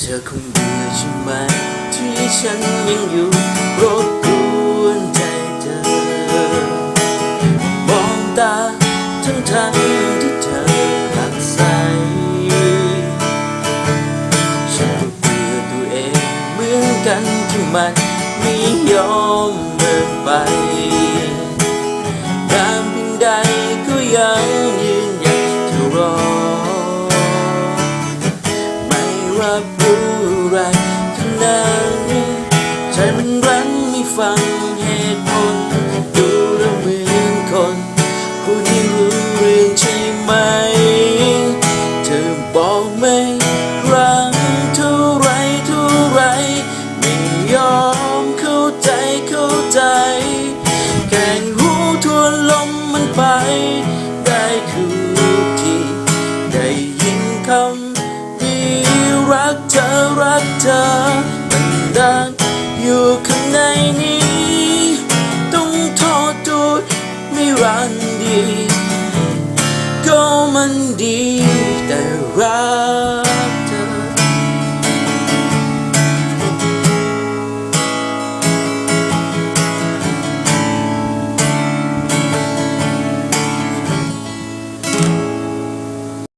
เธอคงเบื่อใช่ไหม ที่ฉันยังอยู่รบกวนใจเธอ มองตาทั้งทั้งที่เธอหลักใสฉันก็เบื่อตัวเองเหมือนกันที่มันไม่ยอมเดินไปนานเพียงใดก็ยัง รับรู้อะไรทั้งนั้ใจมันรั้นไม่ฟังเหตุผลดูแล้วเหมือนคนผู้ที่รู้เรื่องใช่ไหม เธอบอกไม่รักเท่าไรเท่าไรไม่ยอมเข้าใจเข้าใจ แค่หูทวนลมมันไป ได้คือที่ได้ยินคำ รักเธอมันดังอยู่ข้างในนี้ ต้องโทษตัวไม่รันดี ก็มันดีแต่รัก